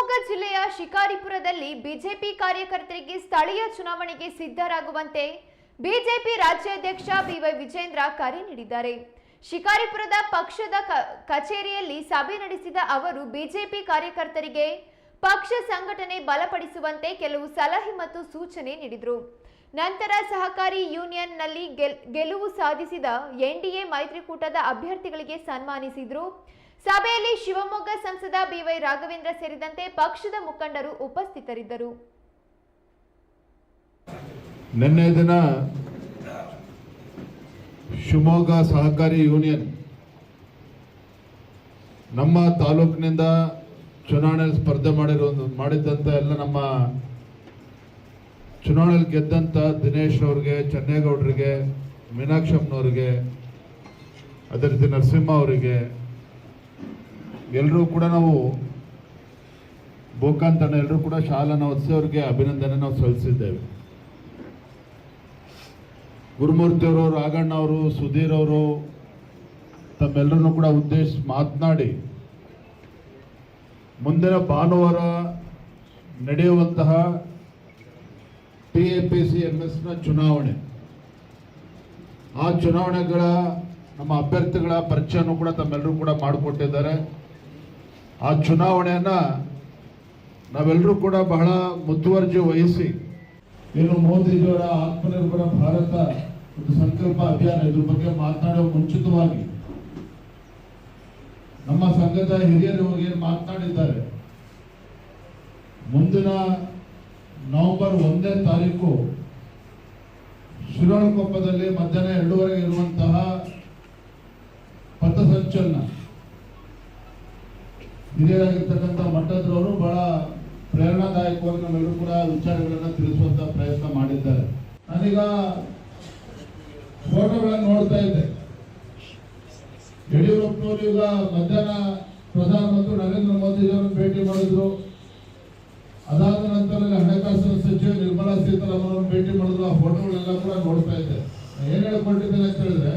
ಶಿವಮೊಗ್ಗ ಜಿಲ್ಲೆಯ ಶಿಕಾರಿಪುರದಲ್ಲಿ ಬಿಜೆಪಿ ಕಾರ್ಯಕರ್ತರಿಗೆ ಸ್ಥಳೀಯ ಚುನಾವಣೆಗೆ ಸಿದ್ಧರಾಗುವಂತೆ ಬಿಜೆಪಿ ರಾಜ್ಯಾಧ್ಯಕ್ಷ ಬಿವೈ ವಿಜೇಂದ್ರ ಕರೆ ನೀಡಿದ್ದಾರೆ. ಶಿಕಾರಿಪುರದ ಪಕ್ಷದ ಕಚೇರಿಯಲ್ಲಿ ಸಭೆ ನಡೆಸಿದ ಅವರು, ಬಿಜೆಪಿ ಕಾರ್ಯಕರ್ತರಿಗೆ ಪಕ್ಷ ಸಂಘಟನೆ ಬಲಪಡಿಸುವಂತೆ ಕೆಲವು ಸಲಹೆ ಮತ್ತು ಸೂಚನೆ ನೀಡಿದರು. ನಂತರ ಸಹಕಾರಿ ಯೂನಿಯನ್ನಲ್ಲಿ ಗೆಲ್- ಗೆಲುವು ಸಾಧಿಸಿದ ಎನ್ಡಿಎ ಮೈತ್ರಿಕೂಟದ ಅಭ್ಯರ್ಥಿಗಳಿಗೆ ಸನ್ಮಾನಿಸಿದರು. ಸಭೆಯಲ್ಲಿ ಶಿವಮೊಗ್ಗ ಸಂಸದ ಬಿವೈ ರಾಘವೇಂದ್ರ ಸೇರಿದಂತೆ ಪಕ್ಷದ ಮುಖಂಡರು ಉಪಸ್ಥಿತರಿದ್ದರು. ನಿನ್ನೆ ದಿನ ಶಿವಮೊಗ್ಗ ಸಹಕಾರಿ ಯೂನಿಯನ್ ನಮ್ಮ ತಾಲೂಕಿನಿಂದ ಚುನಾವಣೆಯಲ್ಲಿ ಸ್ಪರ್ಧೆ ಮಾಡಿರೋ ಮಾಡಿದ್ದಂಥ ಎಲ್ಲ ನಮ್ಮ ಚುನಾವಣೆಯಲ್ಲಿ ಗೆದ್ದಂಥ ದಿನೇಶ್ ಅವ್ರಿಗೆ, ಚನ್ನೇಗೌಡರಿಗೆ, ಮೀನಾಕ್ಷಮ್ಮನವ್ರಿಗೆ, ಅದೇ ರೀತಿ ನರಸಿಂಹ ಅವರಿಗೆ ಎಲ್ಲರೂ ಕೂಡ ನಾವು ಬೋಕಾಂತಣ್ಣ ಎಲ್ಲರೂ ಕೂಡ ಶಾಲಾ ಹೊತ್ಸಿ ಅವ್ರಿಗೆ ಅಭಿನಂದನೆ ನಾವು ಸಲ್ಲಿಸಿದ್ದೇವೆ. ಗುರುಮೂರ್ತಿ ಅವರು ರಾಘಣ್ಣ ಅವರು, ಸುಧೀರ್ ಅವರು ತಮ್ಮೆಲ್ಲರನ್ನು ಕೂಡ ಉದ್ದೇಶಿಸಿ ಮಾತನಾಡಿ ಮುಂದಿನ ಭಾನುವಾರ ನಡೆಯುವಂತಹ T A P C M ಎಸ್ನ ಚುನಾವಣೆ. ಆ ಚುನಾವಣೆಗಳ ನಮ್ಮ ಅಭ್ಯರ್ಥಿಗಳ ಪರಿಚಯನೂ ಕೂಡ ತಮ್ಮೆಲ್ಲರೂ ಕೂಡ ಮಾಡಿಕೊಟ್ಟಿದ್ದಾರೆ. ಆ ಚುನಾವಣೆಯನ್ನ ನಾವೆಲ್ಲರೂ ಕೂಡ ಬಹಳ ಮುತುವರ್ಜಿ ವಹಿಸಿ ಏನು ಮೋದಿಜಿಯವರ ಆತ್ಮನಿರ್ಭರ ಭಾರತ ಒಂದು ಸಂಕಲ್ಪ ಅಭಿಯಾನ ಇದ್ರ ಬಗ್ಗೆ ಮಾತನಾಡುವ ಮುಂಚಿತವಾಗಿ ನಮ್ಮ ಸಂಘದ ಹಿರಿಯರು ಏನು ಮಾತನಾಡಿದ್ದಾರೆ, ಮುಂದಿನ ನವೆಂಬರ್ ಒಂದನೇ ತಾರೀಕು ಶಿರೋಳಕೊಪ್ಪದಲ್ಲಿ ಮಧ್ಯಾಹ್ನ ಎರಡೂವರೆಗೆ ಇರುವಂತಹ ಪಥಸಂಚಲನ ಹಿರಿಯರಾಗಿರ್ತಕ್ಕಂಥ ಮಠದ್ರವರು ಬಹಳ ಪ್ರೇರಣಾದಾಯಕವಾಗಿ ನಮ್ಮೆಲ್ಲರೂ ಕೂಡ ವಿಚಾರಗಳನ್ನ ತಿಳಿಸುವಂತ ಪ್ರಯತ್ನ ಮಾಡಿದ್ದಾರೆ. ನಾನೀಗ ಫೋಟೋಗಳನ್ನು ನೋಡ್ತಾ ಇದ್ದೆ. ಯಡಿಯೂರಪ್ಪನವರು ಈಗ ಮಧ್ಯಾಹ್ನ ಪ್ರಧಾನಮಂತ್ರಿ ನರೇಂದ್ರ ಮೋದಿ ಅವರನ್ನು ಭೇಟಿ ಮಾಡಿದ್ರು. ಅದಾದ ನಂತರ ಹಣಕಾಸಿನ ಸಚಿವ ನಿರ್ಮಲಾ ಸೀತಾರಾಮನ್ ಅವರನ್ನು ಭೇಟಿ ಮಾಡಿದ್ರು. ಆ ಫೋಟೋಗಳೆಲ್ಲ ಕೂಡ ನೋಡ್ತಾ ಇದ್ದೆ. ಏನ್ ಹೇಳ್ಕೊಂಡಿದ್ದೇನೆ ಅಂತ ಹೇಳಿದ್ರೆ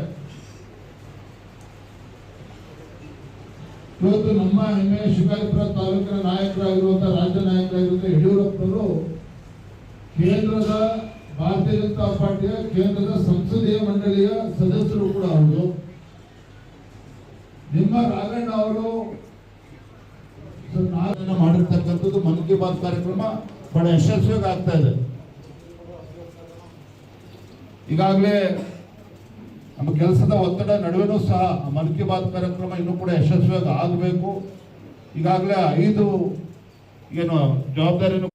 ಇವತ್ತು ನಮ್ಮ ಹೆಮ್ಮೆ ಶಿಕಾರಿಪುರ ತಾಲೂಕಿನ ನಾಯಕರಾಗಿರುವಂತಹ ರಾಜ್ಯ ನಾಯಕರಾಗಿರುವಂತಹ ಯಡಿಯೂರಪ್ಪನವರು ಕೇಂದ್ರದ, ಭಾರತೀಯ ಜನತಾ ಪಾರ್ಟಿಯ ಕೇಂದ್ರದ ಸಂಸದೀಯ ಮಂಡಳಿಯ ಸದಸ್ಯರು ಕೂಡ ಅವರು. ನಿಮ್ಮ ರಾಘಣ್ಣ ಅವರು ಮಾಡಿರ್ತಕ್ಕಂಥದ್ದು ಮನ್ ಕಿ ಬಾತ್ ಕಾರ್ಯಕ್ರಮ ಬಹಳ ಯಶಸ್ವಿಯಾಗಿ ಆಗ್ತಾ ಇದೆ. ಈಗಾಗಲೇ ನಮ್ಮ ಕೆಲಸದ ಒತ್ತಡ ನಡುವೆನೂ ಸಹ ಮನ್ ಕಿ ಬಾತ್ ಕಾರ್ಯಕ್ರಮ ಇನ್ನೂ ಕೂಡ ಯಶಸ್ವಿಯಾಗಿ ಆಗಬೇಕು. ಈಗಾಗಲೇ ಐದು ಏನು ಜವಾಬ್ದಾರಿಯನ್ನು